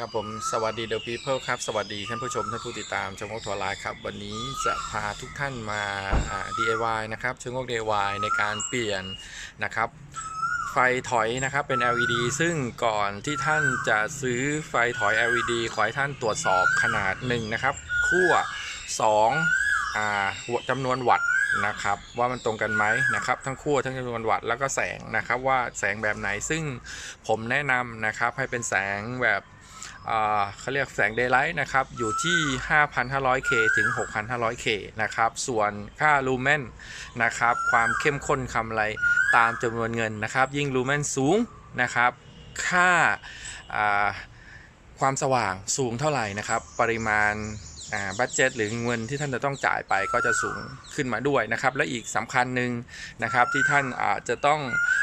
ครับผมสวัสดีเดอะพีเพิลครับสวัสดีท่านผู้ชมท่านผู้ติดตามชมงกทัวร์ไลน์ครับ วันนี้จะพาทุกท่านมา DIY นะครับชมงก DIY ในการเปลี่ยนนะครับไฟถอยนะครับเป็น LED ซึ่งก่อนที่ท่านจะซื้อไฟถอย LED ขอให้ท่านตรวจสอบขนาดหนึ่งนะครับขั้ว2อ่าจำนวนวัตต์นะครับว่ามันตรงกันไหมนะครับทั้งขั้วทั้งจำนวนวัตต์แล้วก็แสงนะครับว่าแสงแบบไหนซึ่งผมแนะนำนะครับให้เป็นแสงแบบ เขาเรียกแสงเดย์ไลท์นะครับ อยู่ที่ 5,500K ถึง 6,500K นะครับ ส่วนค่าลูเมนนะครับ ความเข้มข้นคำอะไรตามจำนวนเงินนะครับ ยิ่งลูเมนสูงนะครับ ค่าาความสว่างสูงเท่าไหร่นะครับ ปริมาณบัตเจ็ตหรือเงินที่ท่านจะต้องจ่ายไปก็จะสูงขึ้นมาด้วยนะครับ และอีกสำคัญหนึ่งนะครับที่ท่านอาจจะต้อง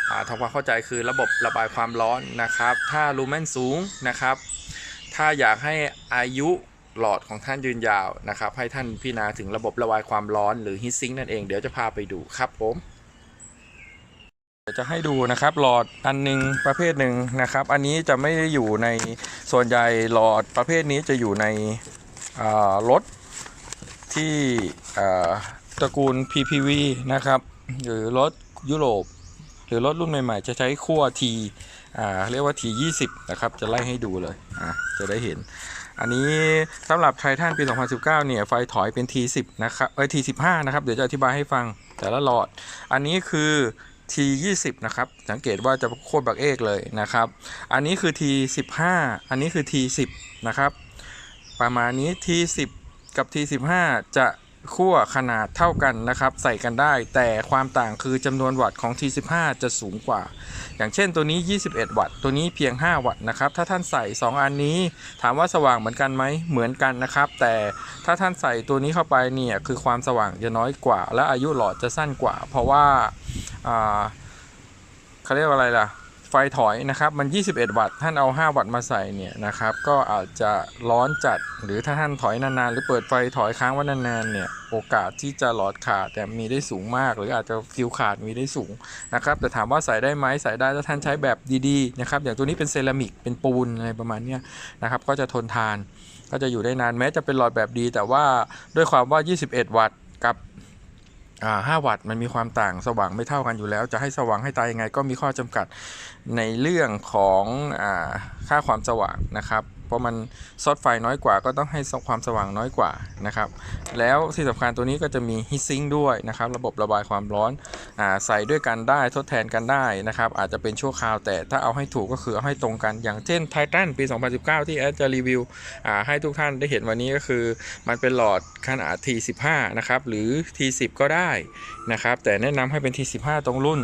อทำความเข้าใจคือระบบระบายความร้อนนะครับ ถ้าลูเมนสูงนะครับ ถ้าอยากให้อายุหลอดของท่านยืนยาวนะครับ ให้ท่านพิจารณาถึงระบบระบายความร้อนหรือฮีทซิงนั่นเองเดี๋ยวจะพาไปดูครับผมเดี๋ยวจะให้ดูนะครับหลอดอันหนึงประเภทหนึ่งนะครับ อันนี้จะไม่ได้อยู่ในส่วนใหญ่หลอดประเภทนี้จะอยู่ในรถที่ตระกูล PPV นะครับ หรือรถยุโรป หรือรถรุ่นใหม่ๆ จะใช้ขั้ว T เรียกว่า T20 นะครับ จะไล่ให้ดูเลย อะจะได้เห็น อันนี้สำหรับไททันปี 2019 เนี่ย ไฟถอยเป็น T10 นะครับเอ้ย T15 นะครับ เดี๋ยวจะอธิบายให้ฟังแต่ละหลอด อันนี้คือ T20 นะครับ สังเกตว่าจะโคตรบักเอกเลยนะครับ อันนี้คือ T15 อันนี้คือ T10 นะครับ ประมาณนี้ T10 กับ T15 จะ ขั้วขนาดเท่ากันนะครับ ใส่กันได้ แต่ความต่างคือจำนวนวัตต์ของ T15 จะสูงกว่า อย่างเช่นตัวนี้ 21 วัตต์ ตัวนี้เพียง 5 วัตต์นะครับ ถ้าท่านใส่ 2 อันนี้ ถามว่าสว่างเหมือนกันไหมเหมือนกันนะครับ แต่ถ้าท่านใส่ตัวนี้เข้าไปเนี่ยคือความสว่างจะน้อยกว่า และอายุหลอดจะสั้นกว่า เพราะว่าอ่าเขาเรียกว่าอะไรล่ะ ไฟถอยนะครับมัน 21 วัตต์ท่านเอา 5 วัตต์มาใส่เนี่ยนะครับก็อาจจะร้อนจัดหรือถ้าท่านถอยนานๆ หรือเปิดไฟถอยค้างไว้นานๆเนี่ยโอกาสที่จะหลอดขาดแต่มีได้สูงมาก หรืออาจจะฟิวขาดมีได้สูงนะครับแต่ถามว่าใส่ได้ไหมใส่ได้ถ้าท่านใช้แบบดีๆนะครับอย่างตัวนี้เป็นเซรามิกเป็นปูนอะไรประมาณเนี้ยนะครับก็จะทนทานก็จะอยู่ได้นานแม้จะเป็นหลอดแบบดี แต่ว่าด้วยความว่า 21 วัตต์กับ อ่า5วัตต์มันมีความต่างสว่างไม่เท่ากันอยู่แล้ว จะให้สว่างให้ตายยังไงก็มีข้อจำกัดในเรื่องของอาค่าความสว่างนะครับ ราะมันซอดไฟน้อยกว่า ก็ต้องให้ความสว่างน้อยกว่านะครับ แล้วที่สำคัญตัวนี้ก็จะมีฮีทซิงด้วยนะครับ ระบบระบายความร้อนอาใส่ด้วยกันได้ทดแทนกันได้นะครับ อาจจะเป็นชั่วคราวแต่ถ้าเอาให้ถูกก็คือเอาให้ตรงกันอย่างเช่นไททันปี 2019 ที่แอดจะรีวิวอ่าให้ทุกท่านได้เห็นวันนี้ก็คือ มันเป็นหลอดขนาด T15 นะครับหรือ T10 ก็ได้นะครับ แต่แนะนำให้เป็น T15 ตรงรุ่น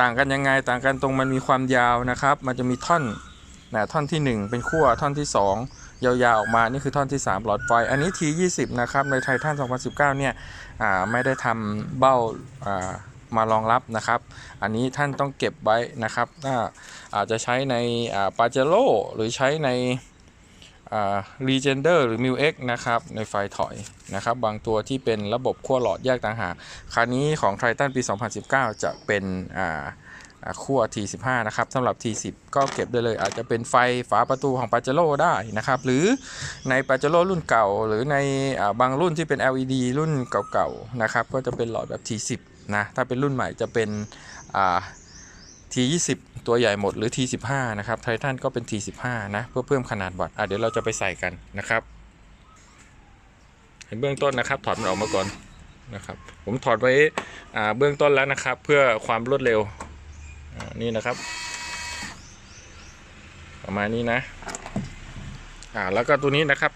ต่างกันยังไงต่างกันตรงมันมีความยาวนะครับ มันจะมีท่อน นะท่อนที่ 1 เป็นขั้วท่อนที่ 2 ยาวๆออกมานี่คือท่อนที่ 3 หลอดไฟ อันนี้ T20 นะครับในไททัน2019 เนี่ยไม่ได้ทำเบ้ามารองรับนะครับ อันนี้ท่านต้องเก็บไว้นะครับถ้าอาจจะใช้ในปาเจโร่หรือใช้ในรีเจนเดอร์หรือ m ิ x นะครับในไฟถอยนะครับ บางตัวที่เป็นระบบขั้วหลอดแยกต่างหากคันนี้ของไททันปี 2019 จะเป็นอ่า ขั้ว T15 นะครับสำหรับ T10 ก็เก็บได้เลย อาจจะเป็นไฟฝาประตูของปาเจโร่ได้นะครับ หรือในปาเจโร่รุ่นเก่า หรือในอบางรุ่นที่เป็น LED รุ่นเก่าๆนะครับ ก็จะเป็นหลอดแบบ T10 นะถ้าเป็นรุ่นใหม่จะเป็นอ่า T20 ตัวใหญ่หมดหรือ T15 นะครับไททันก็เป็น T15 นะเพื่อเพิ่มขนาดวัตต์อะเดี๋ยวเราจะไปใส่กันนะครับเห็นเบื้องต้นนะครับ ถอดมันออกมาก่อนนะครับ ผมถอดไว้เบื้องต้นแล้วนะครับ เพื่อความรวดเร็ว นี่นะครับ ประมาณนี้นะ อ่าแล้วก็ตัวนี้นะครับ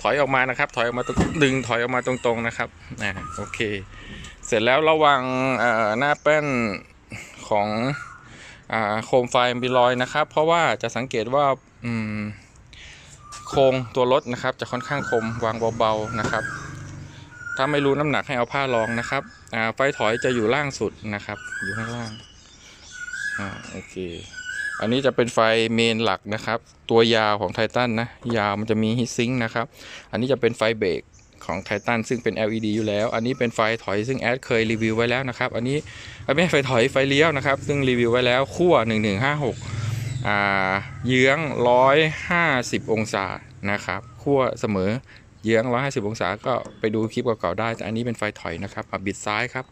ถอยออกมานะครับ ถอยออกมาตรงดึงถอยออกมาตรงๆนะครับอ่าโอเค เสร็จแล้วระวังหน้าแป้นของอโคมไฟมีรอยนะครับ เพราะว่าจะสังเกตว่าโครงตัวรถนะครับ จะค่อนข้างคมวางเบาๆนะครับ ถ้าไม่รู้น้ำหนักให้เอาผ้ารองนะครับ ไฟถอยจะอยู่ล่างสุดนะครับ อยู่ข้างล่างอ่าโอเค อันนี้จะเป็นไฟเมนหลักนะครับ ตัวยาวของไททันนะ ยาวมันจะมีฮีทซิงค์นะครับ อันนี้จะเป็นไฟเบรกของไททันซึ่งเป็น LED อยู่แล้ว อันนี้เป็นไฟถอยซึ่งแอดเคยรีวิวไว้แล้วนะครับ อันนี้ไม่ไฟถอยไฟเลี้ยวนะครับ ซึ่งรีวิวไว้แล้วขั้ว1156อ่าเยื้อง 150 องศานะครับ ขั้วเสมอ เยื้อง 150 องศาก็ไปดูคลิปเก่าๆได้ แต่อันนี้เป็นไฟถอยนะครับบิดซ้ายครับ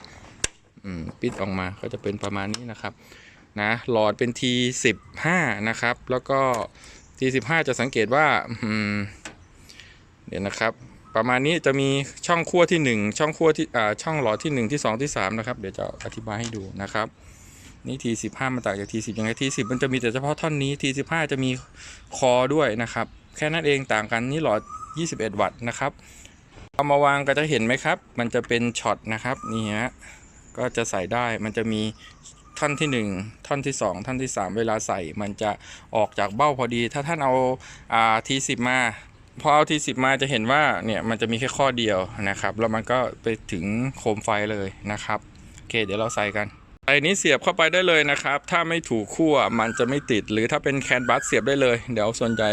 ปิดออกมาก็จะเป็นประมาณนี้นะครับนะหลอดเป็น T15 นะครับ แล้วก็ T15 จะสังเกตว่าเดี๋ยวนะครับ ประมาณนี้จะมีช่องขั้วที่ 1 ช่องขั้วที่อ่าช่องหลอดที่ 1 ที่ 2 ที่ 3 นะครับ เดี๋ยวจะอธิบายให้ดูนะครับนี่ T15 มันต่างจาก T10 ยังไง T10 มันจะมีแต่เฉพาะท่อนนี้ T15 จะมีคอด้วยนะครับ แค่นั้นเองต่างกันนี่หลอด 21 วัตต์นะครับเอามาวางก็จะเห็นไหมครับ มันจะเป็นช็อตนะครับนี่ฮะก็จะใส่ได้มันจะมีท่อนที่ 1 ท่อนที่ 2 ท่อนที่ 3 เวลาใส่มันจะออกจากเบ้าพอดี ถ้าท่านเอาอ่า T10 มาพอเอา T10 มาจะเห็นว่าเนี่ยมันจะมีแค่ข้อเดียวนะครับ แล้วมันก็ไปถึงโคมไฟเลยนะครับโอเคเดี๋ยวเราใส่กันไอ้นี้เสียบเข้าไปได้เลยนะครับ ถ้าไม่ถูกขั้วมันจะไม่ติด หรือถ้าเป็นแคนบัสเสียบได้เลย เดี๋ยวส่วนใหญ่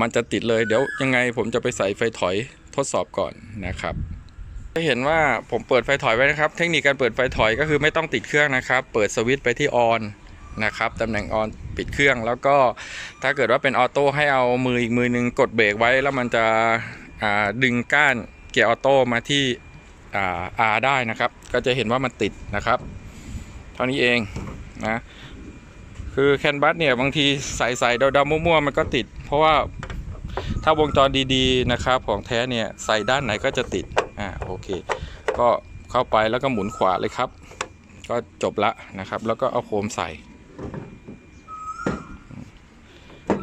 มันจะติดเลยเดี๋ยวยังไงผมจะไปใส่ไฟถอยทดสอบก่อนนะครับจะเห็นว่าผมเปิดไฟถอยไว้นะครับ เทคนิคการเปิดไฟถอยก็คือไม่ต้องติดเครื่องนะครับ เปิดสวิตช์ไปที่ออนนะครับตำแหน่งออนปิดเครื่อง แล้วก็ถ้าเกิดว่าเป็นออโต้ให้เอามืออีกมือหนึงกดเบรกไว้ แล้วมันจะดึงก้านเกียร์ออโต้มาที่อ่า R ได้นะครับ ก็จะเห็นว่ามันติดนะครับ เท่านี้เองนะคือแคนบัสเนี่ยบางทีใส่ใส่ดำๆมั่วๆมันก็ติด เพราะว่า ถ้าวงจรดีๆนะครับของแท้เนี่ยใส่ด้านไหนก็จะติดอ่าโอเค ก็เข้าไปแล้วก็หมุนขวาเลยครับ ก็จบละนะครับ แล้วก็เอาโคมใส่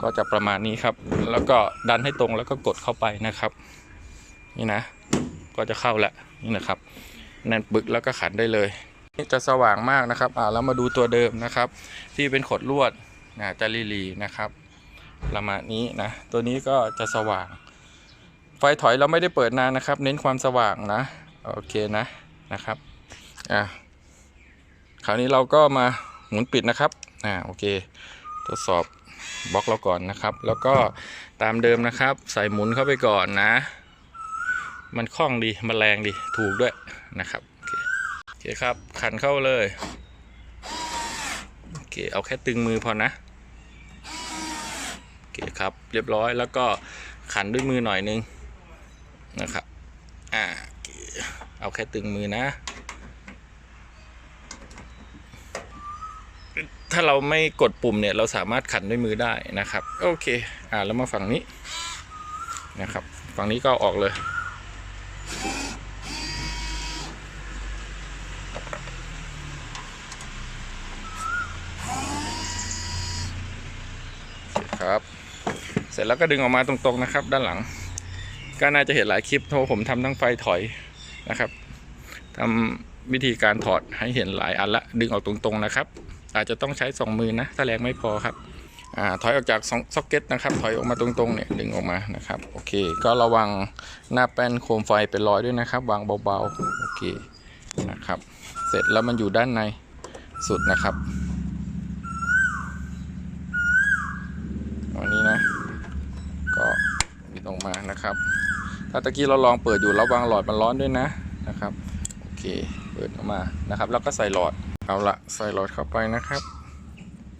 ก็จะประมาณนี้ครับ แล้วก็ดันให้ตรงแล้วก็กดเข้าไปนะครับ นี่นะ ก็จะเข้าละนี่นะครับแน่นปึกแล้วก็ขันได้เลยนี่จะสว่างมากนะครับ อ่าแล้วมาดูตัวเดิมนะครับ ที่เป็นขดลวดนะจะลีลีนะครับ ประมาณนี้นะ ตัวนี้ก็จะสว่าง ไฟถอยเราไม่ได้เปิดนานนะครับ เน้นความสว่างนะ โอเคนะนะครับ อ่าคราวนี้เราก็มาหมุนปิดนะครับ อ่า โอเค ทดสอบบล็อกเราก่อนนะครับ แล้วก็ตามเดิมนะครับ ใส่หมุนเข้าไปก่อนนะ มันคล่องดี มันแรงดี ถูกด้วยนะครับ โอเคโอเคครับ ขันเข้าเลย โอเค เอาแค่ตึงมือพอนะ เคครับ เรียบร้อยแล้วก็ขันด้วยมือหน่อยนึงนะครับอ่าเอาแค่ตึงมือนะ ถ้าเราไม่กดปุ่มเนี่ยเราสามารถขันด้วยมือได้นะครับ โอเคอ่าแล้วมาฝั่งนี้นะครับ ฝั่งนี้ก็ออกเลย ครับ เสร็จ แล้วก็ดึงออกมาตรงๆนะครับ ด้านหลัง ก็น่าจะเห็นหลายคลิปเพรผมทำทั้งไฟถอยนะครับทำวิธีการถอดให้เห็นหลายอันละดึงออกตรงๆนะครับ อาจจะต้องใช้สองมือนะถ้าแรงไม่พอครับอ่าถอยออกจากซ็อกเก็ตนะครับ ถอยออกมาตรงๆเนี่ยดึงออกมานะครับโอเค ก็ระวังหน้าแป้นโคมไฟเป็นรอยด้วยนะครับ วางเบาๆโอเคนะครับ เสร็จแล้วมันอยู่ด้านในสุดนะครับอันนี้นะ ก็บิดออก มานะครับ ถ้าตะกี้เราลองเปิดอยู่ระวังหลอดมันร้อนด้วยนะนะครับโอเคเปิดออกมานะครับ แล้วก็ใส่หลอดเอาละใส่หลอดเข้าไปนะครับ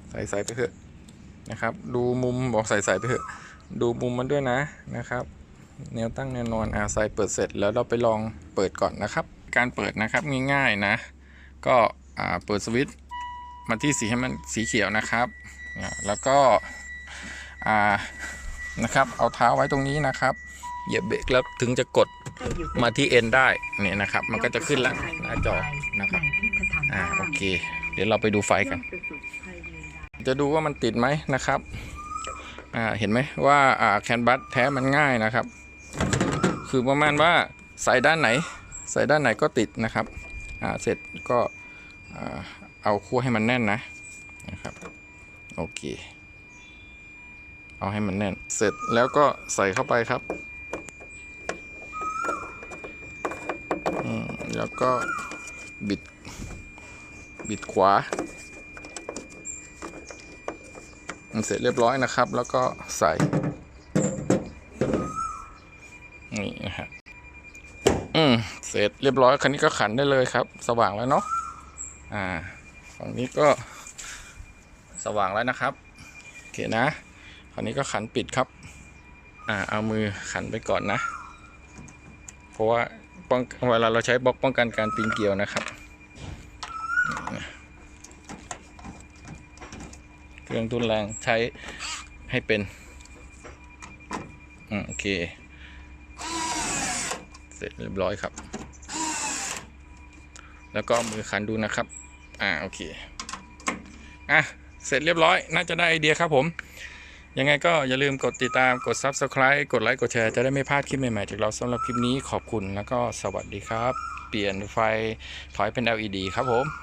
ใส่ใส่ไปเถอะนะครับ ดูมุมบอกใส่ใส่ไปเถอะ ดูมุมมันด้วยนะนะครับ แนวตั้งแนวนอนอ่าใส่เปิดเสร็จแล้วเราไปลองเปิดก่อนนะครับ การเปิดนะครับง่ายๆนะ ก็อ่าเปิดสวิตช์มาที่สีให้มันสีเขียวนะครับ แล้วก็อ่า นะครับ เอาเท้าไว้ตรงนี้นะครับเหยียบเบรกแล้วถึงจะกดมาที่เอ็นได้เนี่ยนะครับ มันก็จะขึ้นแล้วหน้าจอนะครับอ่าโอเค เดี๋ยวเราไปดูไฟกัน จะดูว่ามันติดไหมนะครับอ่าเห็นไหมว่าอ่าแคนบัสแท้มันง่ายนะครับ คือประมาณว่าใส่ด้านไหน ใส่ด้านไหนก็ติดนะครับอ่าเสร็จก็อ่าเอาคั่วให้มันแน่นนะนะครับโอเค เอาให้มันแน่น เสร็จแล้วก็ใส่เข้าไปครับอืมแล้วก็บิด บิดขวาเสร็จเรียบร้อยนะครับ แล้วก็ใส่ นี่นะฮะอืม เสร็จเรียบร้อยคันนี้ก็ขันได้เลยครับ สว่างแล้วเนาะ อ่า ฝั่งนี้ก็สว่างแล้วนะครับเคนะ คราวนี้ก็ขันปิดครับ อ่าเอามือขันไปก่อนนะ เพราะว่าป้องเวลาเราใช้บล็อกป้องกันการปีนเกลียวนะครับเครื่องทุนแรงใช้ให้เป็นอืมโอเค เสร็จเรียบร้อยครับ แล้วก็มือขันดูนะครับ อ่าโอเค อะ เสร็จเรียบร้อย น่าจะได้ไอเดียครับผม ยังไงก็อย่าลืมกดติดตามกด Subscribe กดไลค์กดแชร์จะได้ไม่พลาดคลิปใหม่ ๆ จากเราสำหรับคลิปนี้ขอบคุณแล้วก็สวัสดีครับ เปลี่ยนไฟถอยเป็น LED ครับผม